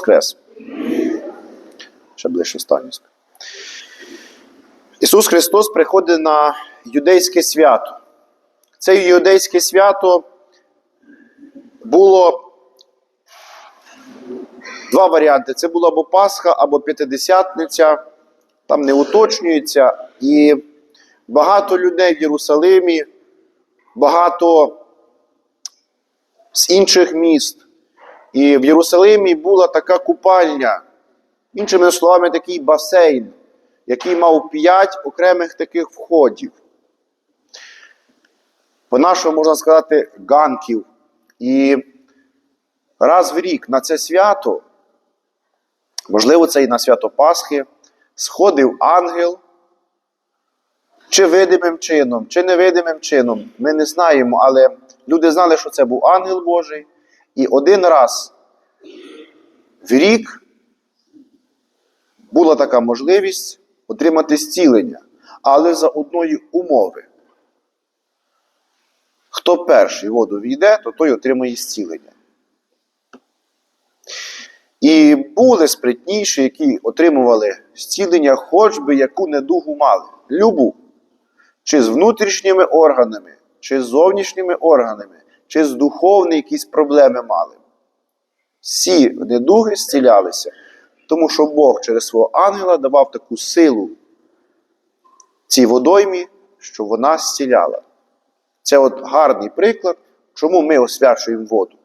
Воскрес. Ще ближче станівська. Ісус Христос приходить на юдейське свято. Це юдейське свято було два варіанти. Це була або Пасха, або П'ятидесятниця. Там не уточнюється. І багато людей в Єрусалимі, багато з інших міст. І в Єрусалимі була така купальня, іншими словами, такий басейн, який мав п'ять окремих таких входів. По-нашому можна сказати, ганків. І раз в рік на це свято, можливо, це і на свято Пасхи, сходив ангел, чи видимим чином, чи невидимим чином, ми не знаємо, але люди знали, що це був ангел Божий. І один раз в рік була така можливість отримати зцілення, але за одної умови. Хто перший воду війде, то той отримує зцілення. І були спритніші, які отримували зцілення, хоч би яку недугу мали. Любу. Чи з внутрішніми органами, чи з зовнішніми органами, чи з духовні якісь проблеми мали. Всі недуги зцілялися, тому що Бог через свого ангела давав таку силу цій водоймі, що вона зціляла. Це от гарний приклад, чому ми освячуємо воду.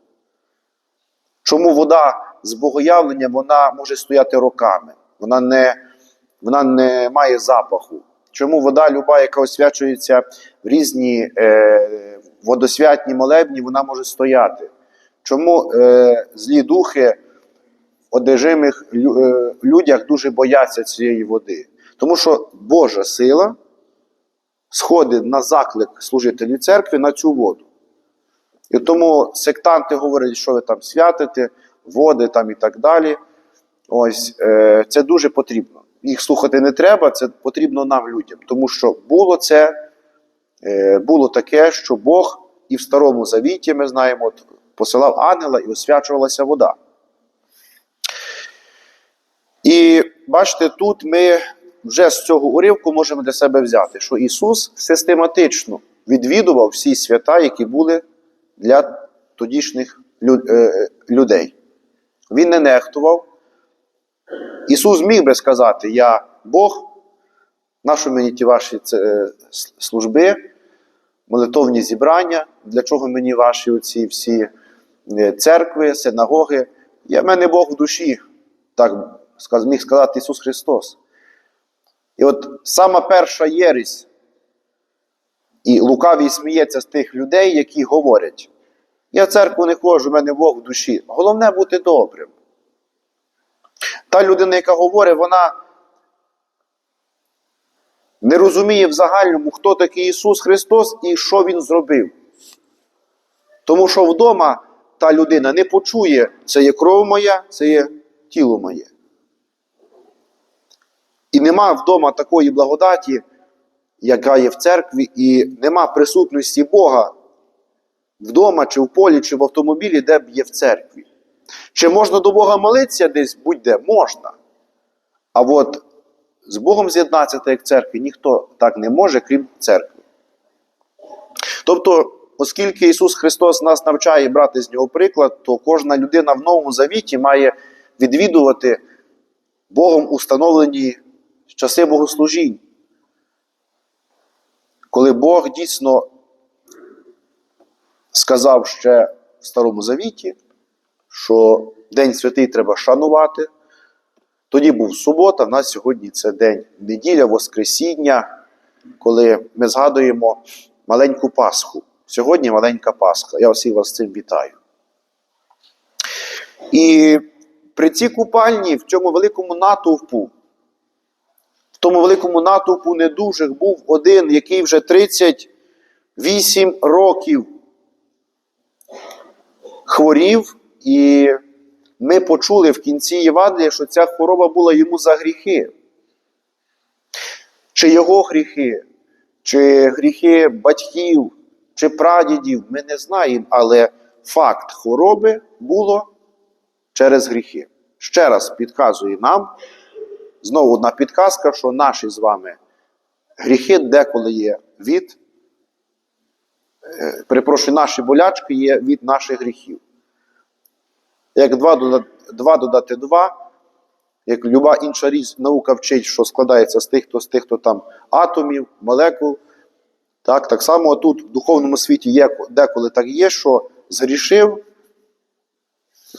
Чому вода з богоявленням вона може стояти роками, вона не, вона не має запаху. Чому вода, люба, яка освячується в різні е, водосвятні молебні, вона може стояти? Чому е, злі духи в одержимих е, людях дуже бояться цієї води? Тому що Божа сила сходить на заклик служителів церкви на цю воду. І тому сектанти говорять, що ви там святите, води там і так далі. Ось е, це дуже потрібно. Їх слухати не треба, це потрібно нам людям. Тому що було це, було таке, що Бог і в Старому Завіті, ми знаємо, посилав ангела і освячувалася вода. І бачите, тут ми вже з цього уривку можемо для себе взяти, що Ісус систематично відвідував всі свята, які були для тодішніх е, людей. Він не нехтував. Ісус міг би сказати: Я Бог, нащо мені ті ваші е, служби, молитовні зібрання, для чого мені ваші оці всі е, церкви, синагоги? Я в мене Бог в душі, так міг сказати Ісус Христос. І от сама перша єресь, і лукавий сміється з тих людей, які говорять: Я в церкву не ходжу, в мене Бог в душі. Головне бути добрим. Та людина, яка говорить, вона не розуміє в загальному, хто такий Ісус Христос і що Він зробив. Тому що вдома та людина не почує, це є кров моя, це є тіло моє. І нема вдома такої благодаті, яка є в церкві, і нема присутності Бога вдома, чи в полі, чи в автомобілі, де б є в церкві. Чи можна до Бога молитися десь будь-де? Можна. А от з Богом з'єднатися, так як церкві, ніхто так не може, крім церкви. Тобто, оскільки Ісус Христос нас навчає брати з нього приклад, то кожна людина в Новому Завіті має відвідувати Богом установлені часи богослужінь. Коли Бог дійсно сказав ще в Старому Завіті, що День Святий треба шанувати. Тоді був субота, в нас сьогодні це день неділя, Воскресіння, коли ми згадуємо маленьку Пасху. Сьогодні маленька Пасха. Я всіх вас з цим вітаю. І при цій купальні, в цьому великому натовпу, в тому великому натовпу недужих був один, який вже 38 років хворів, і ми почули в кінці Євангелія, що ця хвороба була йому за гріхи. Чи його гріхи, чи гріхи батьків, чи прадідів, ми не знаємо, але факт хвороби було через гріхи. ще раз підказує нам, знову одна підказка, що наші з вами гріхи деколи є від, е, перепрошую, наші болячки є від наших гріхів. Як 2 додати, 2 додати 2, як люба інша річ, наука вчить, що складається з тих, хто з тих, хто там атомів, молекул. Так, так само тут в духовному світі є деколи так є, що згрішив,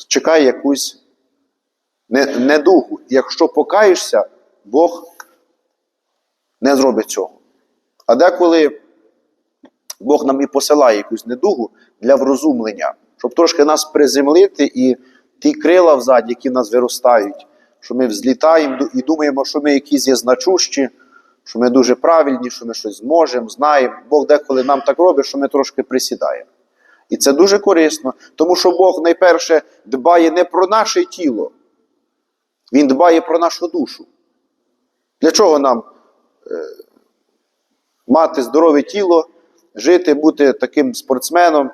чекає якусь недугу. Якщо покаєшся, Бог не зробить цього. А деколи Бог нам і посилає якусь недугу для врозумлення, щоб трошки нас приземлити і ті крила взаді, які нас виростають, що ми взлітаємо і думаємо, що ми якісь є значущі, що ми дуже правильні, що ми щось зможемо, знаємо. Бог деколи нам так робить, що ми трошки присідаємо. І це дуже корисно, тому що Бог найперше дбає не про наше тіло, Він дбає про нашу душу. Для чого нам е, мати здорове тіло, жити, бути таким спортсменом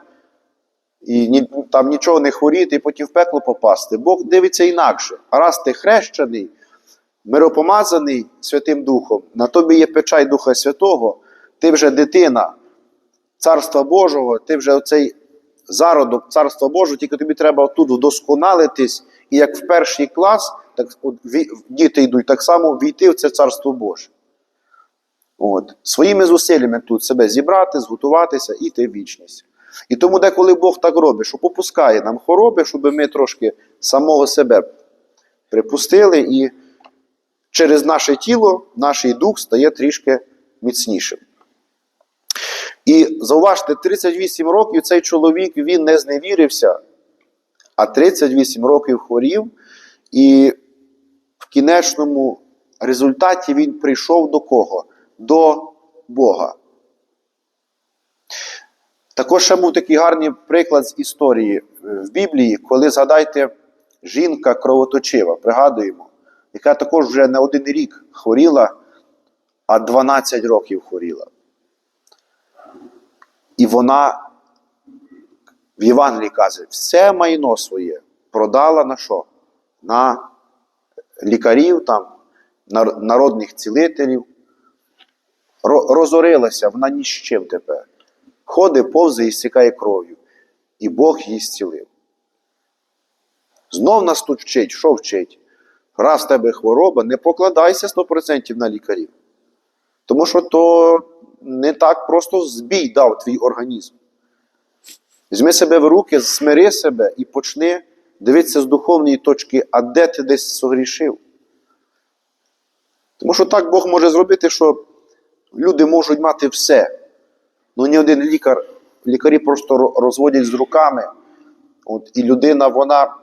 і ні, там нічого не хворіти, і потім в пекло попасти? Бог дивиться інакше. А раз ти хрещений, миропомазаний Святим Духом, на тобі є печать Духа Святого, ти вже дитина Царства Божого, ти вже оцей зародок Царства Божого, тільки тобі треба тут вдосконалитись, і як в перший клас, так от, діти йдуть, так само війти в це Царство Боже. От. Своїми зусиллями тут себе зібрати, зготуватися і йти в вічність. І тому деколи Бог так робить, що попускає нам хвороби, щоб ми трошки самого себе припустили, і через наше тіло наш дух стає трішки міцнішим. І зауважте, 38 років цей чоловік він не зневірився, а 38 років хворів, і в кінечному результаті він прийшов до кого? До Бога. Також ще був такий гарний приклад з історії е, в Біблії, коли згадайте, жінка кровоточива, пригадуємо, яка також вже не один рік хворіла, а 12 років хворіла. І вона в Євангелії каже, все майно своє продала на що? На лікарів, там, народних цілителів. Розорилася, вона ні з чим тепер. Ходить, повзе і стікає кров'ю. І Бог її зцілив. Знов нас тут вчить, що вчить? Раз в тебе хвороба, не покладайся 100% на лікарів. Тому що то не так просто збій дав твій організм. Візьми себе в руки, смири себе і почни дивитися з духовної точки, а де ти десь согрішив. Тому що так Бог може зробити, що люди можуть мати все. Ну ні один лікар, лікарі просто розводять з руками. От, і людина, вона,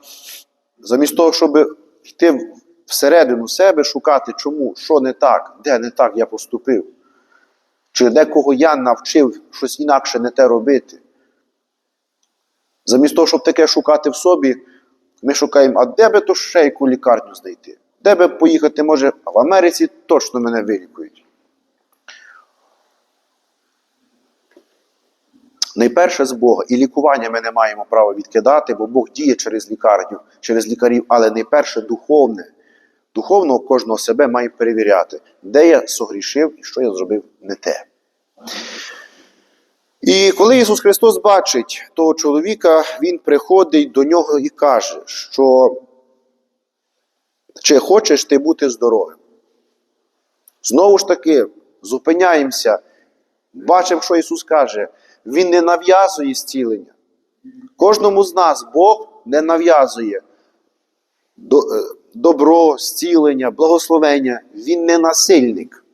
замість того, щоб йти всередину себе, шукати, чому, що не так, де не так я поступив, чи декого я навчив щось інакше не те робити. Замість того, щоб таке шукати в собі, ми шукаємо, а де би то ще яку лікарню знайти? Де би поїхати, може, в Америці точно мене вилікують. Найперше з Бога. І лікування ми не маємо права відкидати, бо Бог діє через лікарню, через лікарів, але найперше духовне. Духовно кожного себе має перевіряти, де я согрішив і що я зробив не те. І коли Ісус Христос бачить того чоловіка, Він приходить до нього і каже, що чи хочеш ти бути здоровим? Знову ж таки, зупиняємося, бачимо, що Ісус каже. Він не нав'язує зцілення. Кожному з нас Бог не нав'язує е, добро, зцілення, благословення. Він не насильник.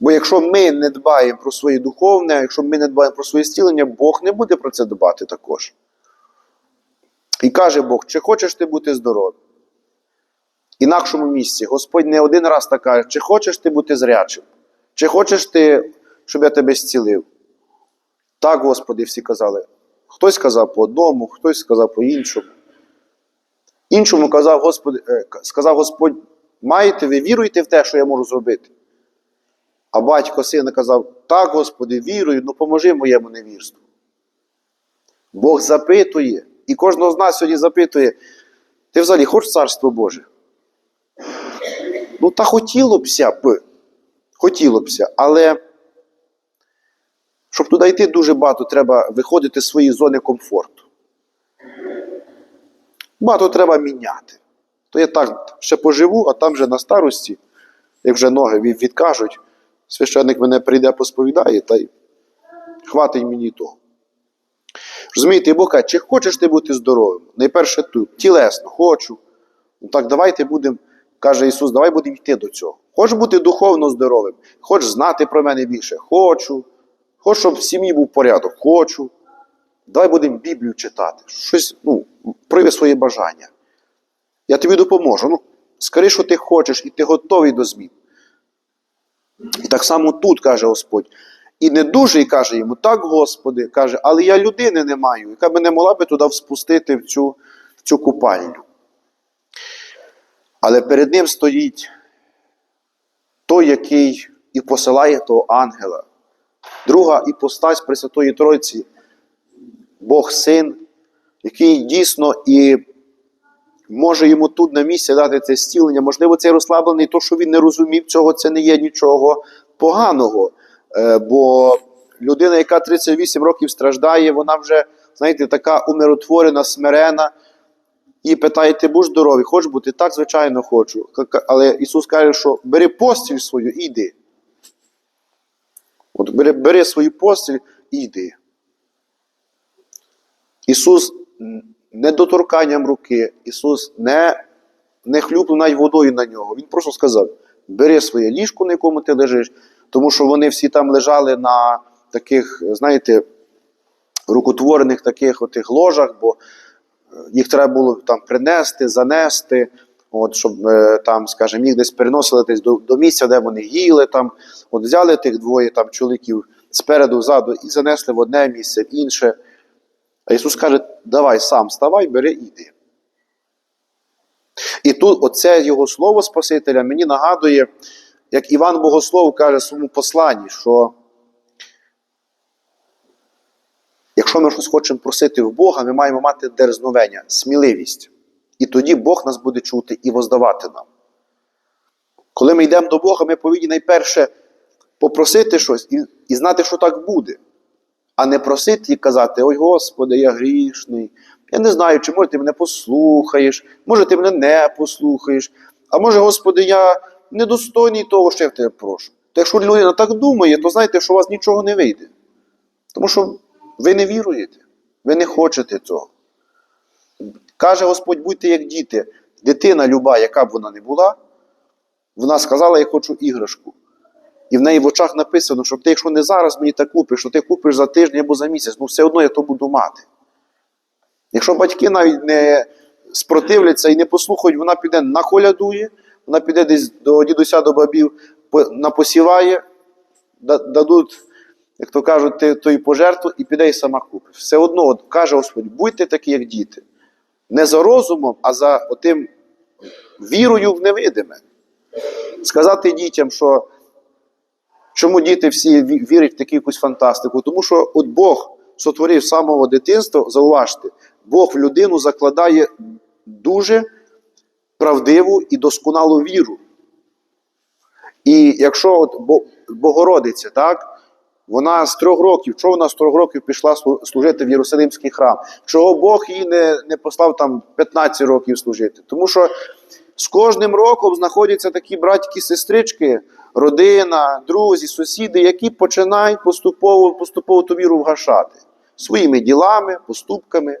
Бо якщо ми не дбаємо про своє духовне, якщо ми не дбаємо про своє зцілення, Бог не буде про це дбати також. І каже Бог, чи хочеш ти бути здоровим? Інакшому місці Господь не один раз так каже, чи хочеш ти бути зрячим? Чи хочеш ти, щоб я тебе зцілив? Так, Господи, всі казали. Хтось сказав по одному, хтось сказав по іншому. Іншому казав Господь, е, сказав Господь, маєте ви віруєте в те, що я можу зробити? А батько сина казав: Так, Господи, вірую, ну поможи моєму невірству. Бог запитує, І кожного з нас сьогодні запитує: ти взагалі хочеш царство Боже? Ну, та хотіло бся б, хотіло бся, але щоб туди йти дуже багато, треба виходити з своєї зони комфорту. Багато треба міняти. То я так ще поживу, а там вже на старості, як вже ноги відкажуть, священник мене прийде, посповідає, та й хватить мені того. Розумієте, Бог каже, чи хочеш ти бути здоровим? Найперше тут, тілесно, хочу. Ну так давайте будемо, каже Ісус, давай будемо йти до цього. Хочеш бути духовно здоровим, хочеш знати про мене більше, хочу. Хочу, щоб в сім'ї був порядок, хочу. Давай будемо Біблію читати. Щось, ну, прояви своє бажання. Я тобі допоможу. Ну, скажи, що ти хочеш, і ти готовий до змін. І так само тут каже Господь. І не дуже і каже йому, так, Господи, каже, але я людини не маю, яка мене могла би туди спустити в цю, в цю купальню. Але перед ним стоїть той, який і посилає того ангела. Друга іпостась Пресвятої Тройці, Бог Син, який дійсно і може йому тут на місці дати це зцілення. Можливо, цей розслаблений, то, що він не розумів цього, це не є нічого поганого. Е, Бо людина, яка 38 років страждає, вона вже, знаєте, така умиротворена, смирена. І питає, ти будеш здоровий, хочеш бути? Так, звичайно, хочу. Але Ісус каже, що бери постіль свою і йди. От бери, бери свою постіль і йди. Ісус не доторканням руки, Ісус не, не хлюпнув навіть водою на нього. Він просто сказав: бери своє ліжко, на якому ти лежиш, тому що вони всі там лежали на таких, знаєте, рукотворених таких отих ложах, бо е, їх треба було там принести, занести. От, щоб е, там, скажімо, їх десь переносили десь до, до місця, де вони їли. Там, от взяли тих двоє там, чоловіків спереду, ззаду і занесли в одне місце, в інше. А Ісус каже: давай сам вставай, бери і йди. І тут оце його слово Спасителя мені нагадує, як Іван Богослов каже в своєму посланні, що якщо ми щось хочемо просити в Бога, ми маємо мати дерзновення, сміливість. І тоді Бог нас буде чути і воздавати нам. Коли ми йдемо до Бога, ми повинні найперше попросити щось і, і знати, що так буде. А не просити і казати: Ой Господи, я грішний. Я не знаю, чи може ти мене послухаєш, може ти мене не послухаєш. А може, Господи, я недостойний того, що я в тебе прошу. То якщо людина так думає, то знайте, що у вас нічого не вийде. Тому що ви не віруєте, ви не хочете цього. Каже Господь, будьте як діти. Дитина люба, яка б вона не була, вона сказала, я хочу іграшку. І в неї в очах написано, що ти, якщо не зараз мені так купиш, що ти купиш за тиждень або за місяць, ну все одно я то буду мати. Якщо батьки навіть не спротивляться і не послухають, вона піде наколядує, вона піде десь до дідуся, до бабів, напосіває, дадуть, як то кажуть, тої пожертву і піде і сама купить. Все одно, от, каже Господь, будьте такі, як діти. Не за розумом, а за отим вірою в невидиме. Сказати дітям, що чому діти всі вірять в таку якусь фантастику? Тому що от Бог сотворив з самого дитинства, зауважте, Бог в людину закладає дуже правдиву і досконалу віру. І якщо от Богородиця, так, вона з трьох років, чого вона з трьох років пішла служити в Єрусалимський храм? Чого Бог її не, не послав там 15 років служити? Тому що з кожним роком знаходяться такі братьки, сестрички, родина, друзі, сусіди, які починають поступово, поступово ту віру вгашати своїми ділами, поступками.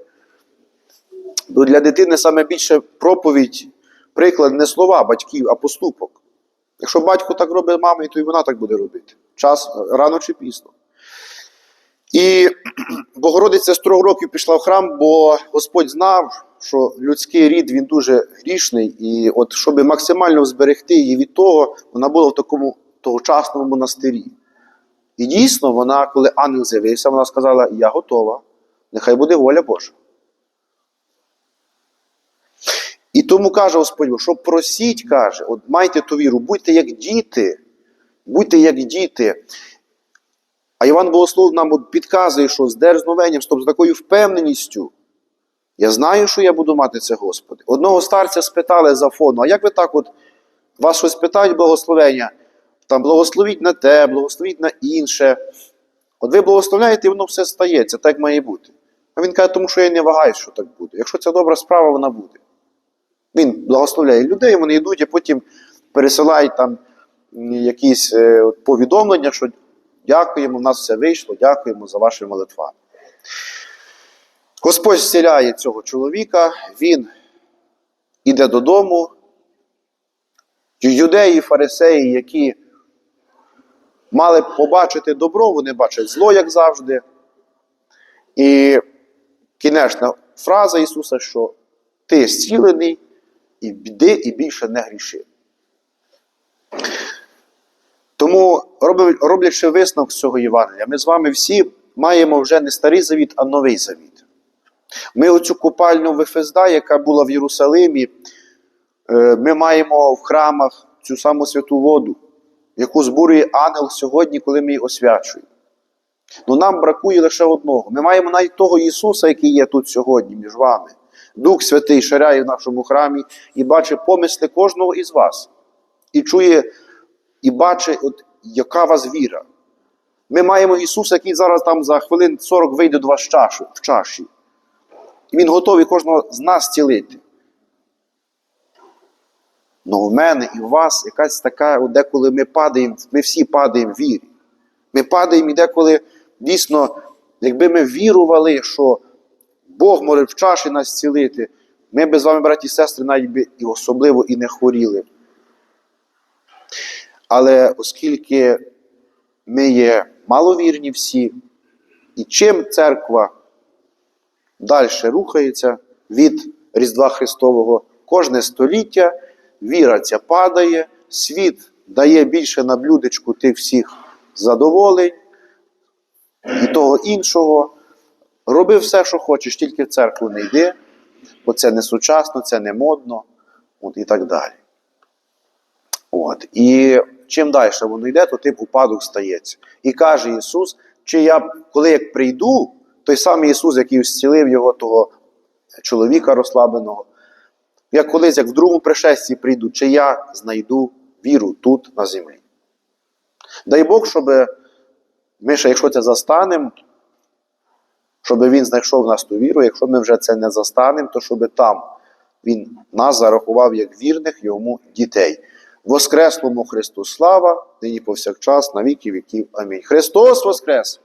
Бо для дитини саме більше проповідь, приклад не слова батьків, а поступок. Якщо батько так робить мамі, то і вона так буде робити. Час рано чи пізно. І Богородиця з трьох років пішла в храм, бо Господь знав, що людський рід він дуже грішний, і от щоб максимально зберегти її від того, вона була в такому тогочасному монастирі. І дійсно, вона, коли ангел з'явився, вона сказала: Я готова, нехай буде воля Божа. І тому каже Господь, що просіть, каже, от майте ту віру, будьте як діти, будьте як діти. А Іван Богослов нам підказує, що з дерзновенням, тобто з такою впевненістю, Я знаю, що я буду мати це, Господи. Одного старця спитали за фону, а як ви так от вас щось питають благословення? Там благословіть на те, благословіть на інше. От ви благословляєте, і воно все стається, так має бути. А він каже, тому що я не вагаюсь, що так буде. Якщо це добра справа, вона буде. Він благословляє людей, вони йдуть, а потім пересилають там якісь е, повідомлення, що дякуємо, в нас все вийшло, дякуємо за ваші молитва. Господь зціляє цього чоловіка, він іде додому. Юдеї, фарисеї, які мали побачити добро, вони бачать зло, як завжди. І кінечна фраза Ісуса, що ти зцілений, і біди, і більше не гріши. Тому, роблячи висновок з цього Євангелія, ми з вами всі маємо вже не старий завіт, а новий завіт. Ми оцю купальню Вифезда, яка була в Єрусалимі, е, ми маємо в храмах цю саму святу воду, яку збурює ангел сьогодні, коли ми її освячуємо. Ну нам бракує лише одного. Ми маємо навіть того Ісуса, який є тут сьогодні між вами. Дух Святий ширяє в нашому храмі і бачить помисли кожного із вас. І чує, і бачить, от, яка вас віра. Ми маємо Ісуса, який зараз там за хвилин 40 вийде до вас в чашу, в чаші. І Він готовий кожного з нас цілити. Ну в мене і в вас якась така, от деколи ми падаємо, ми всі падаємо в вірі. Ми падаємо і деколи дійсно, якби ми вірували, що Бог може в чаші нас цілити, ми би з вами, браті і сестри, навіть би і особливо і не хворіли. Але оскільки ми є маловірні всі, і чим церква далі рухається від Різдва Христового, кожне століття віра ця падає, світ дає більше на блюдечку тих всіх задоволень і того іншого. Роби все, що хочеш, тільки в церкву не йди, бо це не сучасно, це не модно, от і так далі. От. І чим далі воно йде, то тим упадок стається. І каже Ісус, чи я, коли як прийду, той самий Ісус, який зцілив його, того чоловіка розслабленого, я колись, як в другому пришесті прийду, чи я знайду віру тут на землі. Дай Бог, щоб ми ще, якщо це застанемо, щоб він знайшов в нас ту віру, якщо ми вже це не застанемо, то щоб там він нас зарахував як вірних йому дітей. Воскреслому Христу слава, нині повсякчас, на віки віків. Амінь. Христос Воскрес!